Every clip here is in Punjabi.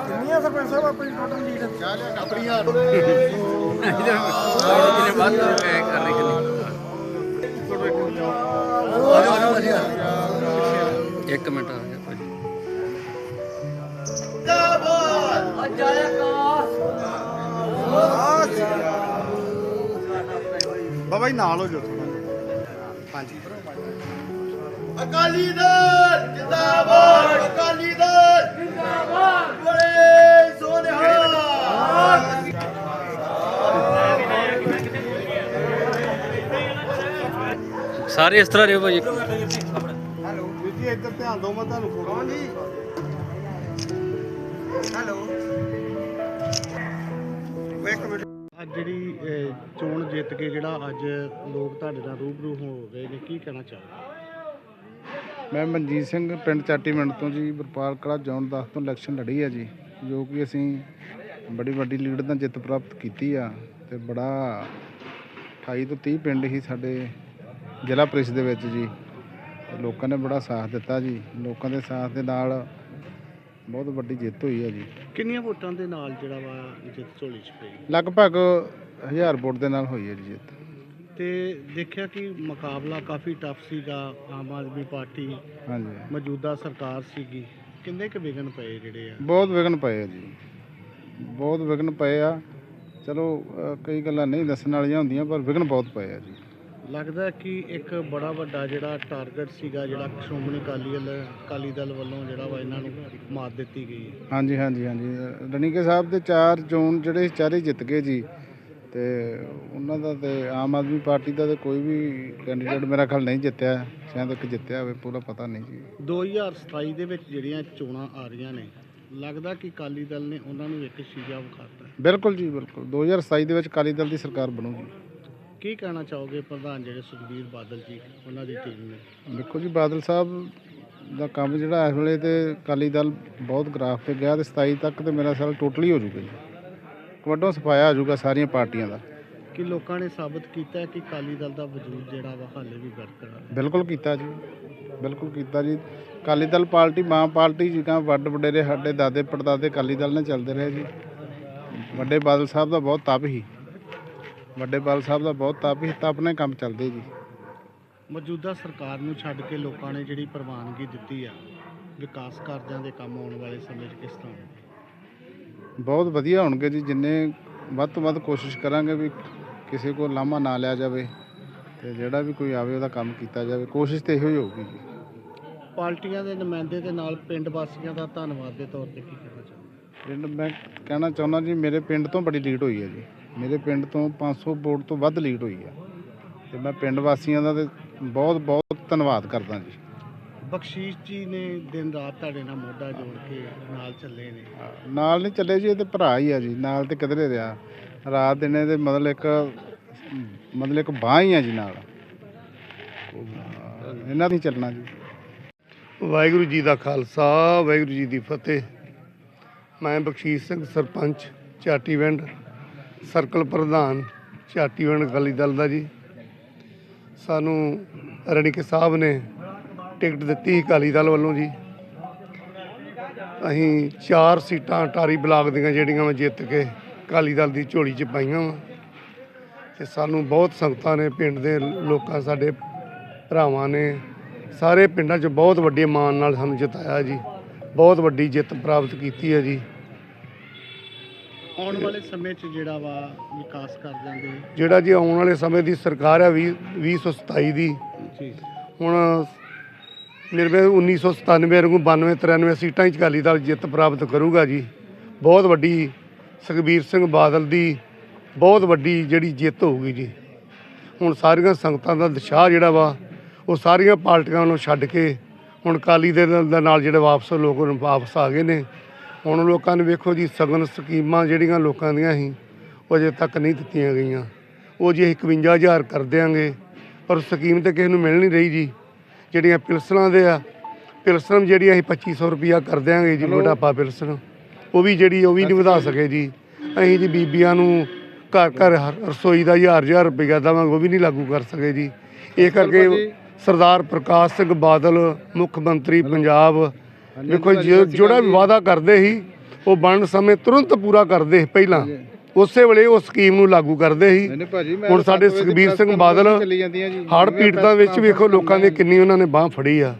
ਕਿੰਨੀਆਂ ਸਰਪੰਚ ਸਾਹਿਬ ਆਪਣੀ ਟੋਟਲ ਲੀਡ ਇੱਕ ਮਿੰਟ ਆ ਗਿਆ ਭਾਜੀ ਬਾਬਾ ਜੀ ਨਾਲ ਹੋ ਜਾਓ ਅਕਾਲੀ ਦਲ ਜਿੰਦਾਬਾਦ ਅਕਾਲੀ ਦਲ ਜਿੰਦਾਬਾਦ। ਬੜੇ ਸੋਨਿਹਾ ਸਾਰੇ ਇਸ ਤਰ੍ਹਾਂ ਰਹੋ ਭਾਜੀ ਵੀਰ ਜੀ ਇੱਧਰ ਧਿਆਨ ਦਿਓ ਮੈਂ ਤੁਹਾਨੂੰ ਫੋਟੋ ਜੀ ਹੈਲੋ। ਅੱਜ ਜਿਹੜੀ ਅਹ, ਚੋਣ ਜਿੱਤ ਕੇ ਜਿਹੜਾ ਅੱਜ ਲੋਕ ਤੁਹਾਡੇ ਨਾਲ ਰੂਬਰੂ ਹੋ ਗਏ ਨੇ ਕੀ ਕਹਿਣਾ ਚਾਹੋਗੇ? ਮੈਂ ਮਨਜੀਤ ਸਿੰਘ ਪਿੰਡ ਚਾਟੀ ਚਾਟੀਮਿੰਡ ਤੋਂ ਜੀ ਵਪਾਰ ਕਲਾ ਜ਼ੋਨ 10 ਤੋਂ ਇਲੈਕਸ਼ਨ ਲੜੀ ਆ ਜੀ ਜੋ ਕਿ ਅਸੀਂ ਬੜੀ ਵੱਡੀ ਲੀਡ ਨਾਲ ਜਿੱਤ ਪ੍ਰਾਪਤ ਕੀਤੀ ਆ ਤੇ ਬੜਾ 28 ਤੋਂ 30 ਪਿੰਡ ਹੀ ਸਾਡੇ ਜ਼ਿਲ੍ਹਾ ਪ੍ਰੀਸ਼ਦ ਦੇ ਵਿੱਚ ਜੀ ਤੇ ਲੋਕਾਂ ਨੇ ਬੜਾ ਸਾਥ ਦਿੱਤਾ ਜੀ ਲੋਕਾਂ ਦੇ ਸਾਥ ਦੇ ਨਾਲ ਬਹੁਤ ਵੱਡੀ ਜਿੱਤ ਹੋਈ ਆ ਜੀ। ਕਿੰਨੀਆਂ ਵੋਟਾਂ ਦੇ ਨਾਲ ਜਿਹੜਾ ਵਾ ਜਿੱਤ ਝੋਲੀ ਚ ਪਈ? ਲਗਭਗ 1000 ਵੋਟ ਦੇ ਨਾਲ ਹੋਈ ਹੈ ਜੀ ਜਿੱਤ। ਤੇ ਦੇਖਿਆ ਕਿ ਮੁਕਾਬਲਾ ਕਾਫੀ ਟਫ ਸੀਗਾ ਆਮ ਆਦਮੀ ਪਾਰਟੀ ਹਾਂਜੀ। ਮੌਜੂਦਾ ਸਰਕਾਰ ਸੀਗੀ। ਕਿੰਨੇ ਕੁ ਵਿਗਨ ਪਏ ਜਿਹੜੇ ਆ? ਬਹੁਤ ਵਿਘਨ ਪਏ ਆ ਜੀ। ਬਹੁਤ ਵਿਘਨ ਪਏ ਆ। ਚਲੋ ਅ, ਕਈ ਗੱਲਾਂ ਨਹੀਂ ਦੱਸਣ ਵਾਲੀਆਂ ਹੁੰਦੀਆਂ ਪਰ ਵਿਘਨ ਬਹੁਤ ਪਏ ਆ ਜੀ। ਲੱਗਦਾ ਕਿ ਇੱਕ ਬੜਾ ਵੱਡਾ ਜਿਹੜਾ ਟਾਰਗੇਟ ਸੀਗਾ ਜਿਹੜਾ ਸ਼੍ਰੋਮਣੀ ਅਕਾਲੀ ਦਲ ਅਕਾਲੀ ਦਲ ਵੱਲੋਂ ਜਿਹੜਾ ਵਾ ਇਹਨਾਂ ਨੂੰ ਮਾਤ ਦਿੱਤੀ ਗਈ ਹੈ। ਹਾਂਜੀ ਹਾਂਜੀ ਹਾਂਜੀ। ਰਣੀਕੇ ਸਾਹਿਬ ਦੇ ਚਾਰ ਚੋਣ ਜਿਹੜੇ ਚਾਰੇ ਜਿੱਤ ਗਏ ਜੀ ਤੇ ਉਹਨਾਂ ਦਾ ਤੇ ਆਮ ਆਦਮੀ ਪਾਰਟੀ ਦਾ ਤੇ ਕੋਈ ਵੀ ਕੈਂਡੀਡੇਟ ਮੇਰਾ ਖਿਆਲ ਨਹੀਂ ਜਿੱਤਿਆ ਸ਼ਾਇਦ ਇੱਕ ਜਿੱਤਿਆ ਹੋਵੇ ਪੂਰਾ ਪਤਾ ਨਹੀਂ ਜੀ। 2027 ਦੇ ਵਿੱਚ ਜਿਹੜੀਆਂ ਚੋਣਾਂ ਆ ਰਹੀਆਂ ਨੇ ਲੱਗਦਾ ਕਿ ਅਕਾਲੀ ਦਲ ਨੇ ਉਹਨਾਂ ਨੂੰ ਇੱਕ ਸ਼ੀਸ਼ਾ ਵਿਖਾਤਾ। ਬਿਲਕੁਲ ਜੀ ਬਿਲਕੁਲ। 2027 ਦੇ ਵਿੱਚ ਅਕਾਲੀ ਦਲ ਦੀ ਸਰਕਾਰ ਬਣੂਗੀ। ਕੀ ਕਹਿਣਾ ਚਾਹੋਗੇ ਪ੍ਰਧਾਨ ਜਿਹੜੇ ਸੁਖਬੀਰ ਬਾਦਲ ਜੀ ਉਹਨਾਂ ਦੀ ਟੀਮ ਨੇ? ਦੇਖੋ ਜੀ ਬਾਦਲ ਸਾਹਿਬ ਦਾ ਕੰਮ ਜਿਹੜਾ ਇਸ ਵੇਲੇ ਤੇ ਅਕਾਲੀ ਦਲ ਬਹੁਤ ਗ੍ਰਾਫ ਤੇ ਗਿਆ ਤੇ 27 ਤੱਕ ਤੇ ਮੇਰਾ ਸਾਲ ਟੋਟਲੀ ਹੋ ਜੂਗਾ ਜੀ। ਵੱਡੋਂ ਸਫਾਇਆ ਹੋ ਜਾਊਗਾ ਸਾਰੀਆਂ ਪਾਰਟੀਆਂ ਦਾ। ਕਿ ਲੋਕਾਂ ਨੇ ਸਾਬਤ ਕੀਤਾ ਹੈ ਕਿ ਅਕਾਲੀ ਦਲ ਦਾ ਵਜੂਦ ਜਿਹੜਾ ਵਾ ਹਾਲੇ ਵੀ ਬਰਕਰਾਰ ਹੈ ਬਿਲਕੁਲ ਕੀਤਾ ਜੀ ਬਿਲਕੁਲ ਕੀਤਾ ਜੀ। ਅਕਾਲੀ ਦਲ ਪਾਰਟੀ ਮਾਂ ਪਾਰਟੀ ਜਿਹਾ ਵੱਡ ਵਡੇਰੇ ਸਾਡੇ ਦਾਦੇ ਪੜਦਾਦੇ ਅਕਾਲੀ ਦਲ ਨਾਲ ਚੱਲਦੇ ਰਹੇ ਜੀ। ਵੱਡੇ ਬਾਦਲ ਸਾਹਿਬ ਦਾ ਬਹੁਤ ਤਪ ਸੀ। ਵੱਡੇ ਬਾਦਲ ਸਾਹਿਬ ਦਾ ਬਹੁਤ ਤਪ ਸੀ ਤਪ ਨੇ ਕੰਮ ਚੱਲਦੇ ਜੀ। ਮੌਜੂਦਾ ਸਰਕਾਰ ਨੂੰ ਛੱਡ ਕੇ ਲੋਕਾਂ ਨੇ ਜਿਹੜੀ ਪ੍ਰਵਾਨਗੀ ਦਿੱਤੀ ਆ ਵਿਕਾਸ ਕਾਰਜਾਂ ਦੇ ਕੰਮ ਆਉਣ ਵਾਲੇ ਸਮੇਂ 'ਚ ਕਿਸ ਤਰ੍ਹਾਂ ਹੋਣਗੇ? ਬਹੁਤ ਵਧੀਆ ਹੋਣਗੇ ਜੀ ਜਿੰਨੇ ਵੱਧ ਤੋਂ ਵੱਧ ਕੋਸ਼ਿਸ਼ ਕਰਾਂਗੇ ਵੀ ਕਿਸੇ ਕੋਲ ਲਾਮਾ ਨਾ ਲਿਆ ਜਾਵੇ ਤੇ ਜਿਹੜਾ ਵੀ ਕੋਈ ਆਵੇ ਉਹਦਾ ਕੰਮ ਕੀਤਾ ਜਾਵੇ ਕੋਸ਼ਿਸ਼ ਤੇ ਇਹੋ ਹੀ ਹੋਊਗੀ ਜੀ। ਪਾਰਟੀਆਂ ਦੇ ਨੁਮਾਇੰਦੇ ਦੇ ਨਾਲ ਪਿੰਡ ਵਾਸੀਆਂ ਦਾ ਧੰਨਵਾਦ ਦੇ ਤੌਰ ਤੇ ਕੀ ਕਹਿਣਾ ਚਾਹੁੰਦੇ ਪਿੰਡ ਮੈਂ ਕਹਿਣਾ ਚਾਹੁੰਦਾ ਜੀ ਮੇਰੇ ਪਿੰਡ ਤੋਂ ਬੜੀ ਲੀਡ ਹੋਈ ਹੈ ਜੀ। ਮੇਰੇ ਪਿੰਡ ਤੋਂ 500 ਵੋਟ ਤੋਂ ਵੱਧ ਲੀਡ ਹੋਈ ਹੈ ਤੇ ਮੈਂ ਪਿੰਡ ਵਾਸੀਆਂ ਦਾ ਤੇ ਬਹੁਤ ਬਹੁਤ ਧੰਨਵਾਦ ਕਰਦਾ ਜੀ। ਬਖਸ਼ੀਸ਼ ਜੀ ਨੇ ਦਿਨ ਰਾਤ ਤੁਹਾਡੇ ਨਾਲ ਮੋਢਾ ਜੋੜ ਕੇ ਨਾਲ ਚੱਲੇ ਨੇ। ਨਾਲ ਨਹੀਂ ਚੱਲੇ ਜੀ ਇਹ ਤੇ ਭਰਾ ਹੀ ਆ ਜੀ ਨਾਲ ਤੇ ਕਿਧਰੇ ਰਿਹਾ। ਰਾਤ ਦਿਨੇ ਦੇ ਮਤਲਬ ਇੱਕ ਮਤਲਬ ਇੱਕ ਬਾਂਹ ਹੀ ਆ ਜੀ ਨਾਲ। ਇਹਨਾਂ ਦੀ ਚੱਲਣਾ ਜੀ। ਵਾਹਿਗੁਰੂ ਜੀ ਦਾ ਖਾਲਸਾ ਵਾਹਿਗੁਰੂ ਜੀ ਦੀ ਫਤਿਹ। ਮੈਂ ਬਖਸ਼ੀਸ਼ ਸਿੰਘ ਸਰਪੰਚ ਚਾਟੀਵਿੰਡ ਸਰਕਲ ਪ੍ਰਧਾਨ ਝਾਟੀਵਣ ਅਕਾਲੀ ਦਲ ਦਾ ਜੀ। ਸਾਨੂੰ ਰਣੀਕੇ ਸਾਹਿਬ ਨੇ ਟਿਕਟ ਦਿੱਤੀ ਅਕਾਲੀ ਦਲ ਵੱਲੋਂ ਜੀ। ਅਸੀਂ ਚਾਰ ਸੀਟਾਂ ਟਾਰੀ ਬਲਾਕ ਦੀਆਂ ਜਿਹੜੀਆਂ ਮੈਂ ਜਿੱਤ ਕੇ ਅਕਾਲੀ ਦਲ ਦੀ ਝੋਲੀ 'ਚ ਪਾਈਆਂ ਵਾ। ਤੇ ਸਾਨੂੰ ਬਹੁਤ ਸੰਗਤਾਂ ਨੇ, ਪਿੰਡ ਦੇ ਲੋਕਾਂ, ਸਾਡੇ ਭਰਾਵਾਂ ਨੇ, ਸਾਰੇ ਪਿੰਡਾਂ 'ਚ ਬਹੁਤ ਵੱਡੇ ਮਾਣ ਨਾਲ ਸਾਨੂੰ ਜਿਤਾਇਆ ਜੀ। ਬਹੁਤ ਵੱਡੀ ਜਿੱਤ ਪ੍ਰਾਪਤ ਕੀਤੀ ਹੈ ਜੀ। ਆਉਣ ਵਾਲੇ ਸਮੇਂ 'ਚ ਜਿਹੜਾ ਵਾ ਵਿਕਾਸ ਕਾਰਜਾਂ ਦੇ ਜਿਹੜਾ ਜੀ ਆਉਣ ਵਾਲੇ ਸਮੇਂ ਦੀ ਸਰਕਾਰ ਹੈ 20 2027 ਦੀ। ਜੀ। ਹੁਣ ਨਿਰਵੇ 1997 ਵਾਂਗੂ 92 93 ਸੀਟਾਂ 'ਚ ਅਕਾਲੀ ਦਲ ਜਿੱਤ ਪ੍ਰਾਪਤ ਕਰੂਗਾ ਜੀ। ਬਹੁਤ ਵੱਡੀ ਸੁਖਬੀਰ ਸਿੰਘ ਬਾਦਲ ਦੀ ਬਹੁਤ ਵੱਡੀ ਜਿਹੜੀ ਜਿੱਤ ਹੋਊਗੀ ਜੀ। ਹੁਣ ਸਾਰੀਆਂ ਸੰਗਤਾਂ ਦਾ ਉਤਸ਼ਾਹ ਜਿਹੜਾ ਵਾ ਉਹ ਸਾਰੀਆਂ ਪਾਰਟੀਆਂ ਨੂੰ ਛੱਡ ਕੇ ਹੁਣ ਕਾਲੀ ਦੇ ਦਲ ਦੇ ਨਾਲ ਜਿਹੜੇ ਵਾਪਸ ਲੋਕ ਵਾਪਸ ਆ ਗਏ ਨੇ ਹੁਣ ਲੋਕਾਂ ਨੇ ਵੇਖੋ ਜੀ ਸਗਨ ਸਕੀਮਾਂ ਜਿਹੜੀਆਂ ਲੋਕਾਂ ਦੀਆਂ ਸੀ ਉਹ ਅਜੇ ਤੱਕ ਨਹੀਂ ਦਿੱਤੀਆਂ ਗਈਆਂ। ਉਹ ਜੀ ਅਸੀਂ 51000 ਕਰ ਦਿਆਂਗੇ ਪਰ ਸਕੀਮ ਤੇ ਕਿਸੇ ਨੂੰ ਮਿਲ ਨਹੀਂ ਰਹੀ ਜੀ। ਜਿਹੜੀਆਂ ਪਿਲਸਣਾਂ ਦੇ ਆ ਪਿਲਸਣ ਜਿਹੜੀ ਅਸੀਂ 2500 ਰੁਪਿਆ ਕਰ ਦਿਆਂਗੇ ਜੀ ਮੋਟਾਪਾ ਪਿਲਸਣ ਉਹ ਵੀ ਜਿਹੜੀ ਉਹ ਵੀ ਨਹੀਂ ਵਧਾ ਸਕੇ ਜੀ। ਅਸੀਂ ਜੀ ਬੀਬੀਆਂ ਨੂੰ ਘਰ ਘਰ ਰਸੋਈ ਦਾ ਹਜ਼ਾਰ ਹਜ਼ਾਰ ਰੁਪਈਆ ਦੇਵਾਂਗੇ ਉਹ ਵੀ ਨਹੀਂ ਲਾਗੂ ਕਰ ਸਕੇ ਜੀ। ਇਹ ਕਰਕੇ ਸਰਦਾਰ ਪ੍ਰਕਾਸ਼ ਸਿੰਘ ਬਾਦਲ ਮੁੱਖ ਮੰਤਰੀ ਪੰਜਾਬ ਵੇਖੋ ਜੋ- ਜਿਹੜਾ ਵੀ ਵਾਅਦਾ ਕਰਦੇ ਸੀ ਉਹ ਬਣਨ ਸਮੇਂ ਤੁਰੰਤ ਪੂਰਾ ਕਰਦੇ ਸੀ ਪਹਿਲਾਂ। ਉਸੇ ਵੇਲੇ ਉਹ ਸਕੀਮ ਨੂੰ ਲਾਗੂ ਕਰਦੇ ਸੀ। ਹੁਣ ਸਾਡੇ ਸੁਖਬੀਰ ਸਿੰਘ ਬਾਦਲ ਹੜ੍ਹ ਪੀੜਤਾਂ ਵਿੱਚ ਵੇਖੋ ਲੋਕਾਂ ਦੇ ਕਿੰਨੀ ਉਹਨਾਂ ਨੇ ਬਾਹ ਫੜੀ ਆ।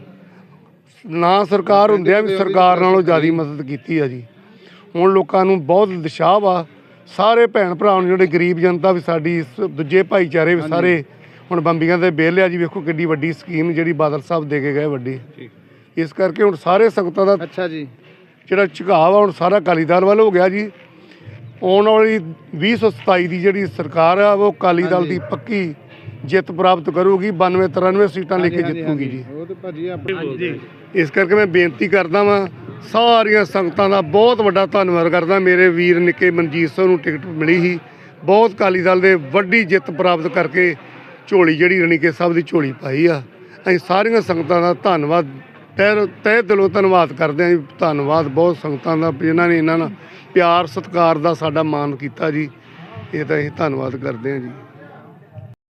ਨਾ ਸਰਕਾਰ ਹੁੰਦਿਆਂ ਵੀ ਸਰਕਾਰ ਨਾਲੋਂ ਜ਼ਿਆਦਾ ਮਦਦ ਕੀਤੀ ਆ ਜੀ। ਹੁਣ ਲੋਕਾਂ ਨੂੰ ਬਹੁਤ ਦਿਸ਼ਾ ਵਾ। ਸਾਰੇ ਭੈਣ ਭਰਾ ਨੂੰ ਜਿਹੜੇ ਗਰੀਬ ਜਨਤਾ ਵੀ ਸਾਡੀ ਦੂਜੇ ਭਾਈਚਾਰੇ ਵੀ ਸਾਰੇ ਹੁਣ ਬੰਬੀਆਂ ਦੇ ਬਿੱਲ ਆ ਜੀ ਵੇਖੋ ਕਿੱਡੀ ਵੱਡੀ ਸਕੀਮ ਜਿਹੜੀ ਬਾਦਲ ਸਾਹਿਬ ਦੇ ਕੇ ਗਏ ਵੱਡੀ। ਇਸ ਕਰਕੇ ਹੁਣ ਸਾਰੇ ਸੰਗਤਾਂ ਦਾ ਅੱਛਾ ਜੀ। ਜਿਹੜਾ ਝੁਕਾਅ ਵਾ ਹੁਣ ਸਾਰਾ ਅਕਾਲੀ ਦਲ ਵੱਲ ਹੋ ਗਿਆ ਜੀ। ਆਉਣ ਵਾਲੀ 2027 ਦੀ ਜਿਹੜੀ ਸਰਕਾਰ ਆ ਉਹ ਅਕਾਲੀ ਦਲ ਦੀ ਪੱਕੀ ਜਿੱਤ ਪ੍ਰਾਪਤ ਕਰੂਗੀ 92 93 ਸੀਟਾਂ ਲੈ ਕੇ ਜਿੱਤੂਗੀ। ਜੀ। ਉਹ ਤੇ ਭਾਜੀ ਆਪਣੇ ਇਸ ਕਰਕੇ ਮੈਂ ਬੇਨਤੀ ਕਰਦਾ ਵਾਂ ਸਾਰੀਆਂ ਸੰਗਤਾਂ ਦਾ ਬਹੁਤ ਵੱਡਾ ਧੰਨਵਾਦ ਕਰਦਾ। ਮੇਰੇ ਵੀਰ ਨਿੱਕੇ ਮਨਜੀਤ ਸਿੰਘ ਨੂੰ ਟਿਕਟ ਮਿਲੀ ਸੀ। ਬਹੁਤ ਅਕਾਲੀ ਦਲ ਦੇ ਵੱਡੀ ਜਿੱਤ ਪ੍ਰਾਪਤ ਕਰਕੇ ਝੋਲੀ ਜਿਹੜੀ ਰਣੀਕੇ ਸਾਹਿਬ ਦੀ ਝੋਲੀ ਪਾਈ ਆ। ਅਸੀਂ ਸਾਰੀਆਂ ਸੰਗਤਾਂ ਦਾ ਧੰਨਵਾਦ ਤਹਿ ਤਹਿ ਦਿਲੋਂ ਧੰਨਵਾਦ ਕਰਦੇ ਹਾਂ ਜੀ, ਧੰਨਵਾਦ ਬਹੁਤ ਸੰਗਤਾਂ ਦਾ ਵੀ ਜਿਨ੍ਹਾਂ ਨੇ ਇਹਨਾਂ ਨਾਲ ਪਿਆਰ ਸਤਿਕਾਰ ਦਾ ਸਾਡਾ ਮਾਣ ਕੀਤਾ ਜੀ। ਇਹ ਤਾਂ ਅਸੀਂ ਧੰਨਵਾਦ ਕਰਦੇ ਹਾਂ ਜੀ।